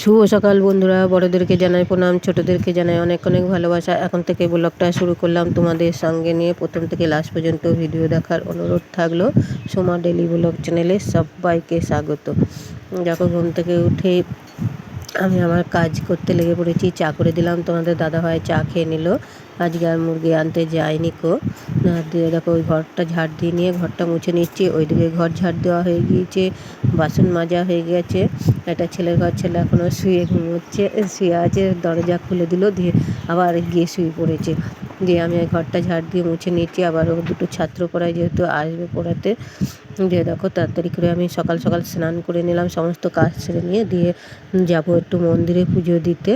শুভ সকাল বন্ধুরা, বড়দেরকে জানাই প্রণাম, ছোটোদেরকে জানাই অনেক অনেক ভালোবাসা। এখন থেকে ব্লগটা শুরু করলাম তোমাদের সঙ্গে নিয়ে। প্রথম থেকে লাস্ট পর্যন্ত ভিডিও দেখার অনুরোধ থাকল সোমা ডেলি ব্লগ চ্যানেলে সবাইকে স্বাগত। যাকে ঘুম থেকে উঠে আমি আমার কাজ করতে লেগে পড়েছি, চা করে দিলাম। তোমাদের দাদাভাই চা খেয়ে নিল। আজকে আর মুরগি আনতে যায়নি কো। দিয়ে দেখো, ওই ঘরটা ঝাড় দিয়ে নিয়ে ঘরটা মুছে নিচ্ছি। ওইদিকে ঘর ঝাড় দেওয়া হয়ে গিয়েছে, বাসন মাজা হয়ে গেছে। একটা ছেলের ঘর ছেলে এখনও শুয়ে ঘুমোচ্ছে, শুয়ে আছে, দরজা খুলে দিল, দিয়ে আবার গিয়ে শুয়ে পড়েছে। দিয়ে আমি ওই ঘরটা ঝাড় দিয়ে মুছে নিয়েছি। আবার ও দুটো ছাত্র পড়ায় যেহেতু আসবে পড়াতে, দিয়ে দেখো তাড়াতাড়ি করে আমি সকাল সকাল স্নান করে নিলাম, সমস্ত কাজ সেরে নিয়ে দিয়ে যাব একটু মন্দিরে পুজো দিতে।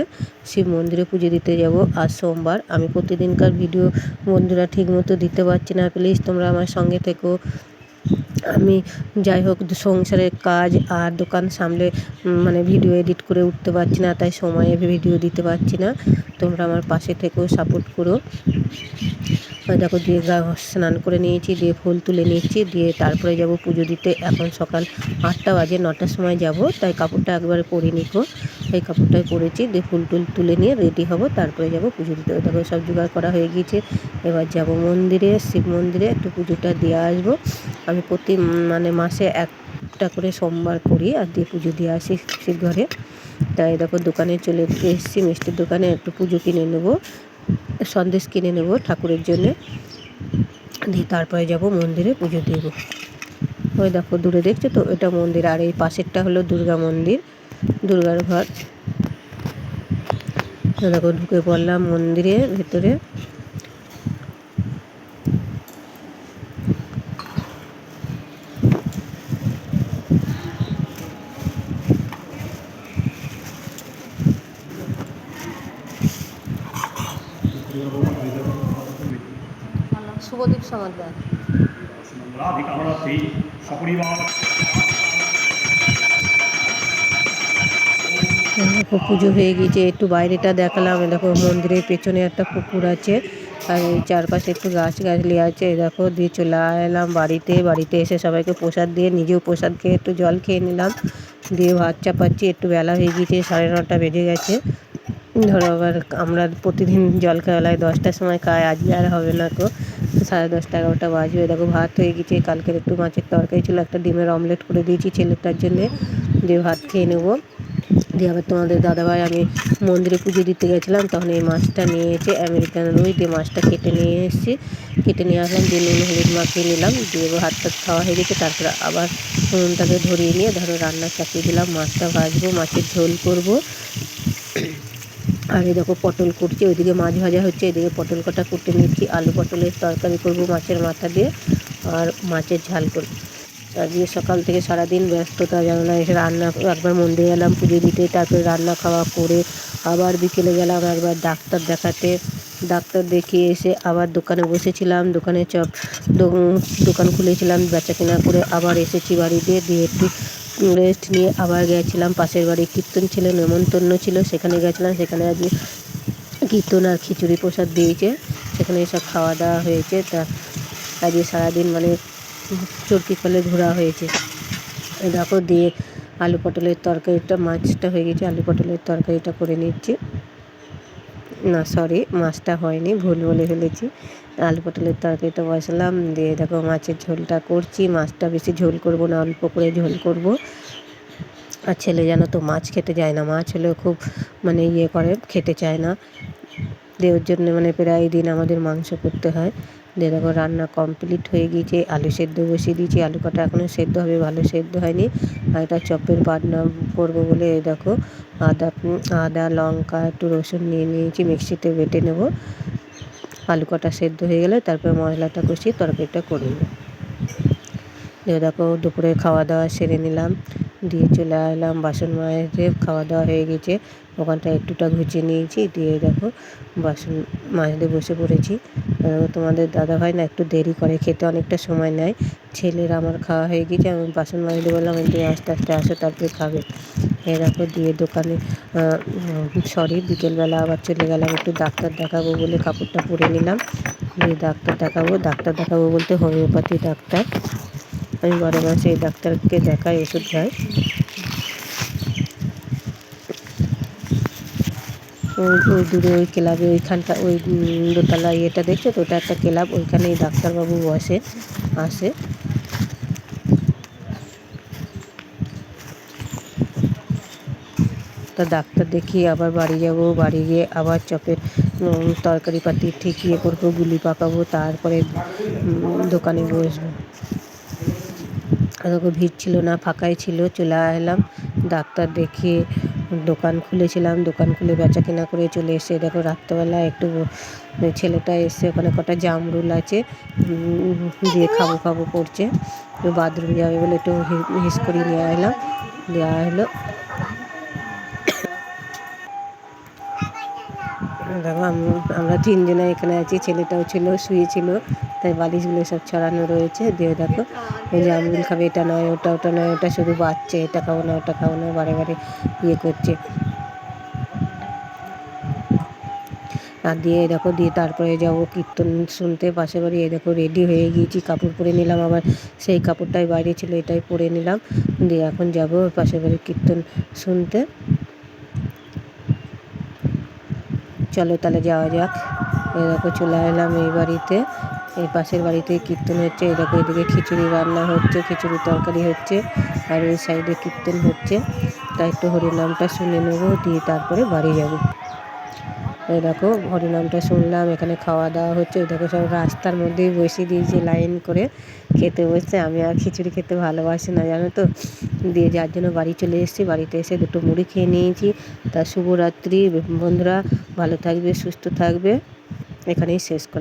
সেই মন্দিরে পুজো দিতে যাব আজ সোমবার। আমি প্রতিদিনকার ভিডিও বন্ধুরা ঠিক মতো দিতে পারছি না। প্লিজ তোমরা আমার সঙ্গে থেকো। আমি যাই হোক সংসারের কাজ আর দোকান সামলে মানে ভিডিও এডিট করে উঠতে পারছি না, তাই সময়ে ভিডিও দিতে পারছি না। তোমরা আমার পাশে থেকেও সাপোর্ট করো। দেখো, দিয়ে স্নান করে নিয়েছি, দিয়ে ফুল তুলে নিয়েছি দিয়ে তারপরে যাব পুজো দিতে। এখন সকাল আটটা বাজে, নটার সময় যাব, তাই কাপড়টা একবারে পরে নিকো এই কাপড়টাই পরেছি, দিয়ে ফুল টুল তুলে নিয়ে রেডি হব, তারপরে যাব পুজো দিতে। দেখো, সব জোগাড় করা হয়ে গিয়েছে। এবার যাব মন্দিরে, শিব মন্দিরে, একটু পুজোটা দিয়ে আসব। আমি প্রতি মানে মাসে একটা করে সোমবার করি আর দিয়ে পুজো দিয়ে আসি শিব ঘরে। তাই দেখো দোকানে চলে এসেছি, মিষ্টির দোকানে একটু পুজো কিনে নেব, সন্দেশ কিনে নেব ঠাকুরের জন্যে। দিয়ে তারপরে যাব মন্দিরে পুজো দেব। ওই দেখো দূরে দেখছ তো? এটা মন্দির আর এই পাশেরটা হলো দুর্গা মন্দির, দুর্গার ঘর। দেখো ঢুকে পড়লাম মন্দিরে ভেতরে। সমাদার পুজো হয়ে গিয়েছে একটু বাইরেটা দেখালাম। দেখো মন্দিরের পেছনে একটা পুকুর আছে আর এই চারপাশে একটু গাছ গাছলি আছে দেখো দিয়ে চলে এলাম বাড়িতে। বাড়িতে এসে সবাইকে প্রসাদ দিয়ে নিজেও প্রসাদ খেয়ে একটু জল খেয়ে নিলাম। দিয়ে ভাত চাপাচ্ছি একটু বেলা হয়ে গিয়েছে সাড়ে নটা বেজে গেছে। ধরো আবার আমরা প্রতিদিন জল খাওয়ালায় দশটার সময় খাই আজকে আর হবে না তো। সাড়ে দশটা এগারোটা বাজবে। দেখো ভাত হয়ে গেছে, কালকের একটু মাছের তরকারি ছিল, একটা ডিমের অমলেট করে দিয়েছি ছেলেটার জন্যে, দিয়ে ভাত খেয়ে নেব। দিয়ে আবার তোমাদের দাদাভাই, আমি মন্দিরে পুজো দিতে গেছিলাম, তখন এই মাছটা নিয়ে এসে আমেরিকান রুই, দিয়ে মাছটা কেটে নিয়ে এসেছি। কেটে নিয়ে আসলাম, দিয়ে নুন, হলুদ মাখিয়ে নিলাম, দিয়ে ভাত টাত খাওয়া হয়ে গেছে, তারপরে আবার নুনটাকে ধরিয়ে নিয়ে, ধরো রান্না চাপিয়ে দিলাম, মাছটা ভাজবো, মাছের ঝোল করব। আর এই দেখো পটল কুটছি, ওইদিকে মাছ ভাজা হচ্ছে, এদিকে পটল কটা কুটে নিচ্ছি, আলু পটলের তরকারি করব মাছের মাথা দিয়ে আর মাছের ঝাল করব। আজকে সকাল থেকে সারাদিন ব্যস্ততা যেন না, এসে রান্না, একবার মন্দিরে গেলাম পুজো দিতে, তারপরে রান্না খাওয়া করে আবার বিকেলে গেলাম একবার ডাক্তার দেখাতে। ডাক্তার দেখিয়ে এসে আবার দোকানে বসেছিলাম, দোকানে চপ, দোকান খুলেছিলাম, বেচা কেনা করে আবার এসেছি বাড়িতে, দিয়ে একটু রেস্ট নিয়ে আবার গেছিলাম। পাশের বাড়ি কীর্তন ছিল, নেমন্তন্ন ছিল। সেখানে গেছিলাম, সেখানে আজকে কীর্তন আর খিচুড়ি প্রসাদ দিয়েছে। সেখানে সব খাওয়া দাওয়া হয়েছে। তা আজকে সারাদিন মানে চরকি ফলে ঘোরা হয়েছে। দেখো, দিয়ে আলু পটলের তরকারিটা, মাছটা হয়ে গেছে, আলু পটলের তরকারিটা করে নিচ্ছি। না সরি মাছটা হয়নি, ভুল বলে ফেলেছি। আলু পটলের তরকারিটা বসালাম, দিয়ে দেখো মাছের ঝোলটা করছি, মাছটা বেশি ঝোল করব না, অল্প করে ঝোল করব। আর ছেলে যেন তো মাছ খেতে যায় না, মাছ হলেও খুব মানে ইয়ে করে, খেতে চায় না। দেওয়ার জন্য মানে প্রায় দিন আমাদের মাংস করতে হয়। দিয়ে দেখো রান্না কমপ্লিট হয়ে গিয়েছে, আলু সেদ্ধ বসিয়ে দিয়েছি, আলু কটা এখনও সেদ্ধ হবে, ভালো সেদ্ধ হয়নি। আর এটা চপের বাটনা করব বলে দেখো, আদা আদা, লঙ্কা, একটু রসুন নিয়ে নিয়েছি, মিক্সিতে বেটে নেব। আলু কটা সেদ্ধ হয়ে গেলে তারপরে মশলাটা কষিয়ে তরকারিটা করে নেব দিয়ে দেখো দুপুরে খাওয়া দাওয়া সেরে নিলাম। দিয়ে চলে এলাম বাসন মাজতে খাওয়া দাওয়া হয়ে গেছে। ওখানটা একটুটা ঘুচিয়ে নিয়েছি। দিয়ে দেখো বাসন মাজতে বসে পড়েছি। তোমাদের দাদা ভাই না একটু দেরি করে, খেতে অনেকটা সময় নেয়। ছেলের আমার খাওয়া হয়ে গেছে। আমি বাসন মাজতে বললাম তুমি আস্তে আস্তে আসো, তারপরে খাবে। এ দেখো দিয়ে দোকানে সরি বিকেলবেলা আবার চলে গেলাম, একটু ডাক্তার দেখাবো বলে কাপড়টা পরে নিলাম। দিয়ে ডাক্তার দেখাবো ডাক্তার দেখাবো বলতে হোমিওপ্যাথি ডাক্তার। আমি বারো মাসে এই ডাক্তারকে দেখাই, ওষুধ খাই। ওই দূরে, ওই ক্লাবে, ওইখানটা, ওই দোতলা ইয়েটা দেখছ তো? ওটা একটা ক্লাব, ওইখানেই ডাক্তারবাবু বসে, আসে। তা ডাক্তার দেখিয়ে আবার বাড়ি যাব, বাড়ি গিয়ে আবার চপের তরকারি পাতি ঠিক ইয়ে করব, গুলি পাকাবো, তারপরে দোকানে বসবো। আর ওকে ভিড় ছিল না, ফাঁকাই ছিল, চলে এলাম, ডাক্তার দেখিয়ে দোকান খুলেছিলাম, দোকান খুলে বেচা কেনা করে চলে এসে দেখো রাত্রেবেলা একটু ছেলেটা এসে ওখানে কটা জামরুল আছে দিয়ে খাব খাব করছে বাথরুম যাবে বলে একটু হিস করে নিয়ে এলাম, দেওয়া হলো। দেখো, আম- আমরা তিনজনে এখানে আছি, ছেলেটাও ছিল, শুয়েছিল, তাই বালিশগুলো সব ছড়ানো রয়েছে, দিয়ে দেখো ওই যে আমরুল খাবে, এটা নয়, ওটা ওটা নয়, ওটা শুধু বাচ্চা, এটা খাব না, ওটা খাব না, বারে বারে ইয়ে করছে। আর দিয়ে দেখো, দিয়ে তারপরে যাব কীর্তন শুনতে পাশে বাড়ি, এই দেখো রেডি হয়ে গিয়েছি, কাপড় পরে নিলাম, আবার সেই কাপড়টাই বাইরে ছিল, এটাই পরে নিলাম, দিয়ে এখন যাব পাশে বাড়ি কীর্তন শুনতে। চলো তাহলে যাওয়া যাক। এরকম চলে এলাম এই বাড়িতে। এই পাশের বাড়িতে কীর্তন হচ্ছে। এরকম এদিকে খিচুড়ি রান্না হচ্ছে খিচুড়ি তরকারি হচ্ছে আর ওই সাইডে কীর্তন হচ্ছে। তাই একটু হরিনামটা শুনে নেব, দিয়ে তারপরে বাড়ি যাব। এই দেখো হরিনামটা শুনলাম, এখানে খাওয়া দাওয়া হচ্ছে। এই দেখো, সব রাস্তার মধ্যেই বসিয়ে দিয়েছে, লাইন করে খেতে বসছে। আমি আর খিচুড়ি খেতে ভালোবাসি না, জানো তো? দিয়ে যার জন্য বাড়ি চলে এসেছি। বাড়িতে এসে দুটো মুড়ি খেয়ে নিয়েছি। তা শুভরাত্রি, বন্ধুরা, ভালো থাকবে, সুস্থ থাকবে। এখানেই শেষ করলাম।